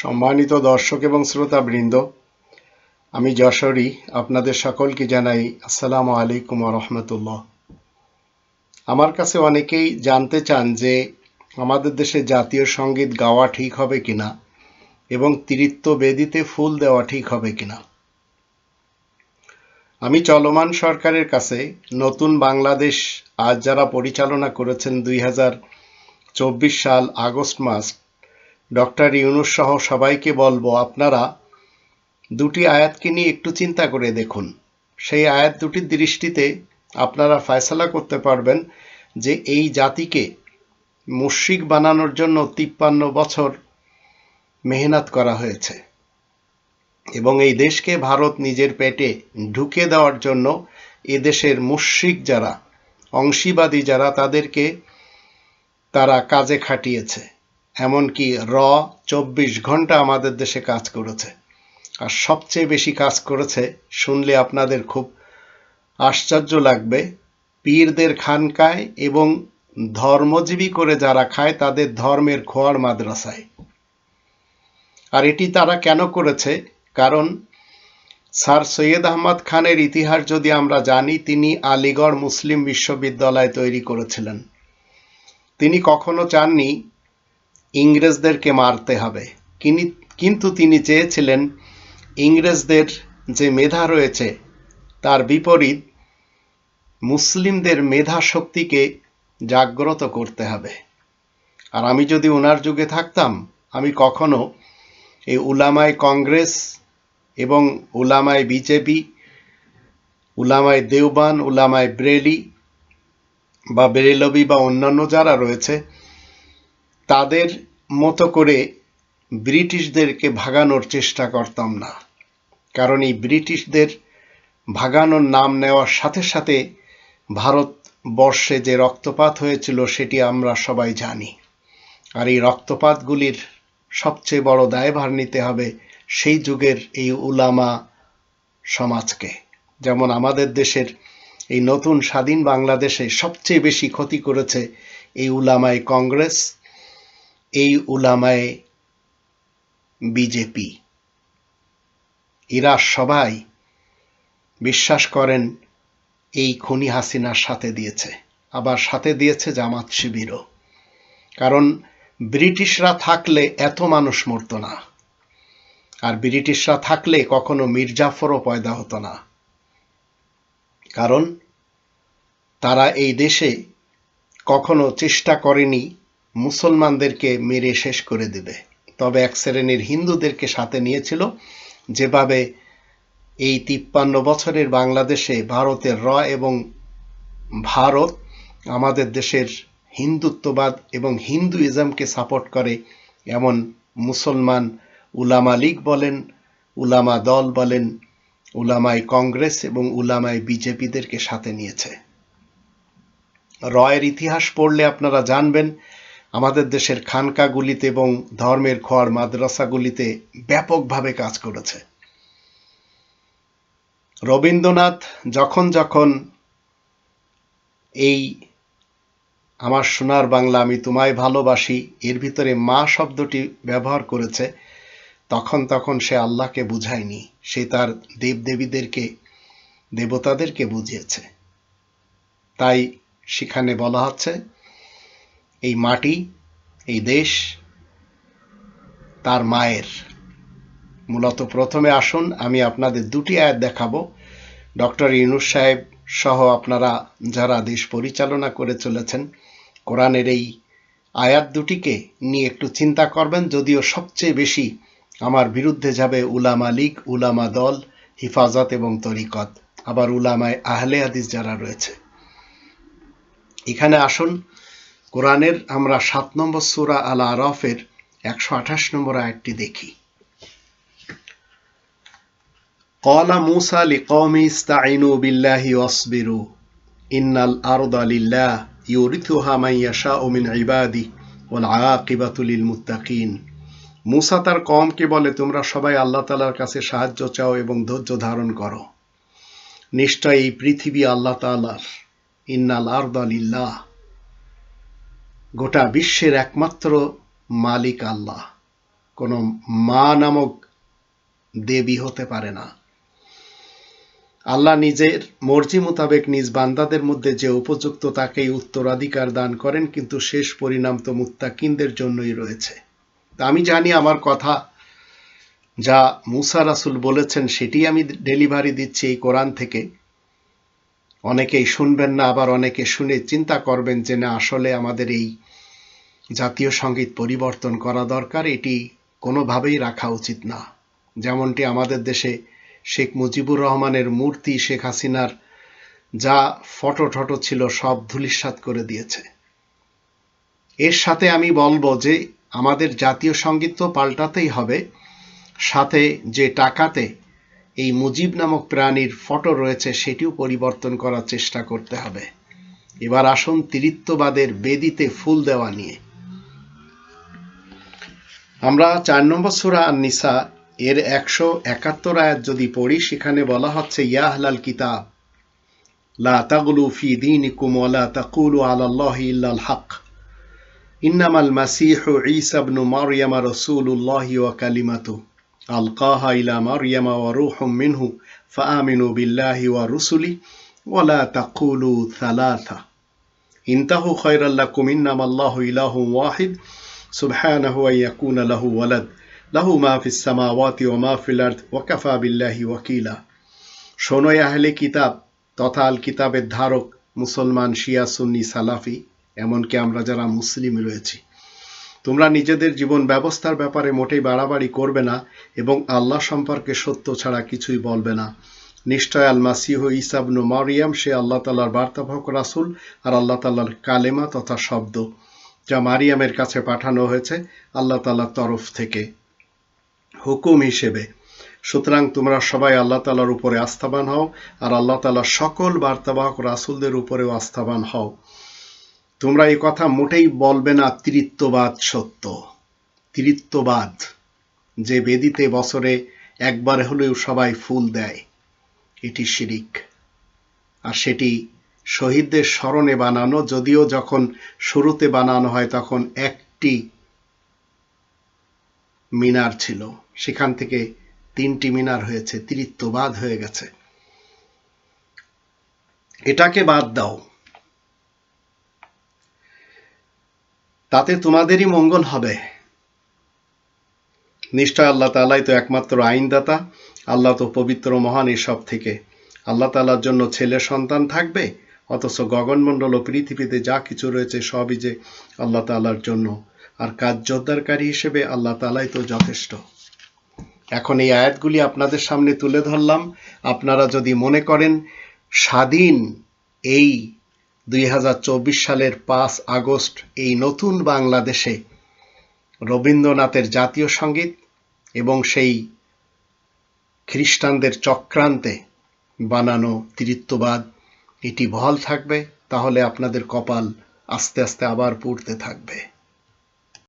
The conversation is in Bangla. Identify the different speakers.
Speaker 1: সম্মানিত দর্শক এবং শ্রোতাবৃন্দ, আমি যশোরী, আপনাদের সকলকে জানাই আসসালামু আলাইকুম রহমতুল্লাহ। আমার কাছে অনেকেই জানতে চান যে আমাদের দেশে জাতীয় সংগীত গাওয়া ঠিক হবে কিনা এবং তিরিত্ব বেদিতে ফুল দেওয়া ঠিক হবে কিনা। আমি চলমান সরকারের কাছে নতুন বাংলাদেশ আজ যারা পরিচালনা করেছেন দুই সাল আগস্ট মাস ডক্টর ইউনুস সহ সবাইকে বলব, আপনারা দুটি আয়াতকে নিয়ে একটু চিন্তা করে দেখুন। সেই আয়াত দুটির দৃষ্টিতে আপনারা ফয়সলা করতে পারবেন যে এই জাতিকে মুশ্রিক বানানোর জন্য তিপ্পান্ন বছর মেহনত করা হয়েছে এবং এই দেশকে ভারত নিজের পেটে ঢুকে দেওয়ার জন্য এদেশের মুশ্রিক যারা, অংশীবাদী যারা, তাদেরকে তারা কাজে খাটিয়েছে। এমনকি র চব্বিশ ঘণ্টা আমাদের দেশে কাজ করেছে। আর সবচেয়ে বেশি কাজ করেছে, শুনলে আপনাদের খুব আশ্চর্য লাগবে, পীরদের খানকায় এবং ধর্মজীবী করে যারা খায় তাদের ধর্মের খোয়ার মাদ্রাসায়। আর এটি তারা কেন করেছে? কারণ স্যার সৈয়দ আহমদ খানের ইতিহাস যদি আমরা জানি, তিনি আলিগড় মুসলিম বিশ্ববিদ্যালয় তৈরি করেছিলেন। তিনি কখনো চাননি ইংরেজদেরকে মারতে হবে। কিন্তু তিনি চেয়েছিলেন ইংরেজদের যে মেধা রয়েছে, তার বিপরীত মুসলিমদের মেধা শক্তিকে জাগ্রত করতে হবে। আর আমি যদি ওনার যুগে থাকতাম, আমি কখনো এই উলামায় কংগ্রেস এবং উলামায় বিজেপি, উলামায় দেওবান, উলামায় ব্রেলি বা বেরেলবি বা অন্যান্য যারা রয়েছে, তাদের মতো করে ব্রিটিশদেরকে ভাগানোর চেষ্টা করতাম না। কারণ এই ব্রিটিশদের ভাগানোর নাম নেওয়ার সাথে সাথে ভারতবর্ষে যে রক্তপাত হয়েছিল সেটি আমরা সবাই জানি। আর এই রক্তপাতগুলির সবচেয়ে বড় দায়ভার নিতে হবে সেই যুগের এই উলামা সমাজকে। যেমন আমাদের দেশের এই নতুন স্বাধীন বাংলাদেশে সবচেয়ে বেশি ক্ষতি করেছে এই উলামায় কংগ্রেস এই উলামায় বিজেপি। এরা সবাই বিশ্বাস করেন এই খনি হাসিনার সাথে দিয়েছে, আবার সাথে দিয়েছে জামাত শিবিরও। কারণ ব্রিটিশরা থাকলে এত মানুষ মরত না, আর ব্রিটিশরা থাকলে কখনো মির্জাফরও পয়দা হতো না। কারণ তারা এই দেশে কখনো চেষ্টা করেনি মুসলমানদেরকে মেরে শেষ করে দেবে। তবে এক শ্রেণির হিন্দুদেরকে সাথে নিয়েছিল, যেভাবে এই তিপ্পান্ন বছরের বাংলাদেশে ভারতের র এবং ভারত আমাদের দেশের হিন্দুত্ববাদ এবং হিন্দুইজমকে সাপোর্ট করে, এমন মুসলমান উলামা লীগ বলেন, উলামা দল বলেন উলামাই কংগ্রেস এবং উলামাই বিজেপিদেরকে সাথে নিয়েছে। রয়ের ইতিহাস পড়লে আপনারা জানবেন আমাদের দেশের খানকাগুলিতে এবং ধর্মের খোয়ার মাদ্রাসাগুলিতে ব্যাপকভাবে কাজ করেছে। রবীন্দ্রনাথ যখন যখন এই আমার সোনার বাংলা আমি তোমায় ভালোবাসি, এর ভিতরে মা শব্দটি ব্যবহার করেছে, তখন তখন সে আল্লাহকে বুঝায়নি। সে তার দেবদেবীদেরকে, দেবতাদেরকে বুঝিয়েছে। তাই সেখানে বলা হচ্ছে এই মাটি, এই দেশ, তার মায়ের। মূলত প্রথমে আসুন, আমি আপনাদের দুটি আয়াত দেখাবো। ডক্টর ইউনুস সাহেব সহ আপনারা যারা দেশ পরিচালনা করে চলেছেন, কোরআনের এই আয়াত দুটিকে নিয়ে একটু চিন্তা করবেন, যদিও সবচেয়ে বেশি আমার বিরুদ্ধে যাবে উলামা লীগ, উলামা দল, হিফাজত এবং তরিকত, আবার উলামায় আহলে হাদিস যারা রয়েছে। এখানে আসুন কোরআনের আমরা সাত নম্বর সুরা আল আরফের একশো আঠাশ নম্বর আয়াতটি দেখি قال موسى لقومه استعينوا بالله واصبروا إن الأرض لله يورثها من يشاء من عباده والعاقبة للمتقين মুসা তার কমকে বলে তোমরা সবাই আল্লাহ তালার কাছে সাহায্য চাও এবং ধৈর্য ধারণ করো নিশ্চয় এই পৃথিবী আল্লাহ তালার ইন্নাল আর্দালিল্লাহ গোটা বিশ্বের একমাত্র মালিক আল্লাহ। কোনো মা নামক দেবী হতে পারে না। আল্লাহ নিজের মর্জি মোতাবেক নিজ বান্দাদের মধ্যে যে উপযুক্ত তাকেই উত্তরাধিকার দান করেন, কিন্তু শেষ পরিণাম তো মুত্তাকিনদের জন্যই রয়েছে। আমি জানি আমার কথা যা মুসা রাসুল বলেছেন, সেটি আমি ডেলিভারি দিচ্ছি এই কোরআন থেকে। অনেকেই শুনবেন না, আবার অনেকে শুনে চিন্তা করবেন যে না, আসলে আমাদের এই জাতীয় সংগীত পরিবর্তন করা দরকার, এটি কোনোভাবেই রাখা উচিত না। যেমনটি আমাদের দেশে শেখ মুজিবুর রহমানের মূর্তি শেখ হাসিনার যা ফটো ঠটো ছিল সব ধুলিস্বাত করে দিয়েছে। এর সাথে আমি বলব যে আমাদের জাতীয় সংগীত তো পাল্টাতেই হবে, সাথে যে টাকাতে এই মুজিব নামক প্রাণীর ফটো রয়েছে, সেটিও পরিবর্তন করার চেষ্টা করতে হবে। এবার আসুন তিরিত্ববাদের বেদিতে ফুল দেওয়া নিয়ে। আমরা চার নম্বর সুরা আর নিসা এর একশো একাত্তর আয়াত যদি পড়ি, সেখানে বলা হচ্ছে, ইয়া আহলাল কিতাব, লা ফি তাকুলু আলাল্লাহি ইল্লাল হক ইন্নামাল মাসীহু ঈসা ইবনু মারইয়াম রাসূলুল্লাহি ওয়া আলকাহা ইলা মারিয়ামা ওয়া রুহুম মিনহু ফাআমিনু বিল্লাহি ওয়া রুসুলি ওয়া লা তাকুলু ইনতাহু খায়রাল্লাকুম ইন্নামাল্লাহু ইলাহু ওয়াহিদ সুবহানাহু ওয়া ইয়াকুনা লাহু ওয়ালাদ লাহু মা মা ফিল ওয়া ওয়াকিলা শোনো আহলে কিতাব তথা আল কিতাবের ধারক মুসলমান শিয়া সুন্নি সালাফি, এমনকি আমরা যারা মুসলিম রয়েছি। তোমরা নিজেদের জীবন ব্যবস্থার ব্যাপারে মোটেই বাড়াবাড়ি করবে না এবং আল্লাহ সম্পর্কে সত্য ছাড়া কিছুই বলবে না। নিশ্চয় আল মাসিহ ইসাবনু মারিয়াম, সে আল্লাহ তাল্লার বার্তাবাহক রাসুল আর আল্লাহ তাল্লার কালেমা তথা শব্দ যা মারিয়ামের কাছে পাঠানো হয়েছে আল্লাহ তাল্লার তরফ থেকে। হুকুম হিসেবে। সুতরাং তোমরা সবাই আল্লাহ তালার উপরে আস্থাবান হও আর আল্লাহ তালার সকল বার্তাবাহক রাসুলদের উপরেও আস্থাবান হও। তোমরা এই কথা মোটেই বলবে না তৃত্ববাদ সত্য। তৃত্ববাদ যে বেদিতে বছরে একবার হলেও সবাই ফুল দেয়, এটি শিরিক। আর সেটি শহীদদের স্মরণে বানানো, যদিও যখন শুরুতে বানানো হয় তখন একটি মিনার ছিল। সেখান থেকে তিনটি মিনার হয়েছে তৃত্ববাদ হয়ে গেছে। এটাকে বাদ দাও। তাতে তোমাদেরই মঙ্গল হবে। নিশ্চয় আল্লাহ তালাই তো একমাত্র আইনদাতা, আল্লাহ তো পবিত্র মহান এসব থেকে। আল্লাহ তালার জন্য ছেলে সন্তান থাকবে, অথচ গগনমণ্ডল ও পৃথিবীতে যা কিছু রয়েছে সবই যে আল্লাহ তালার জন্য। আর কাজ জোরদারকারী হিসেবে আল্লাহ তালাই তো যথেষ্ট। এখন এই আয়াতগুলি আপনাদের সামনে তুলে ধরলাম। আপনারা যদি মনে করেন, স্বাধীন এই দুই হাজার চব্বিশ সালের পাঁচ আগস্ট এই নতুন বাংলাদেশে রবীন্দ্রনাথের জাতীয় সংগীত এবং সেই খ্রিস্টানদের চক্রান্তে বানানো তৃত্ববাদ এটি বহাল থাকবে, তাহলে আপনাদের কপাল আস্তে আস্তে আবার পড়তে থাকবে।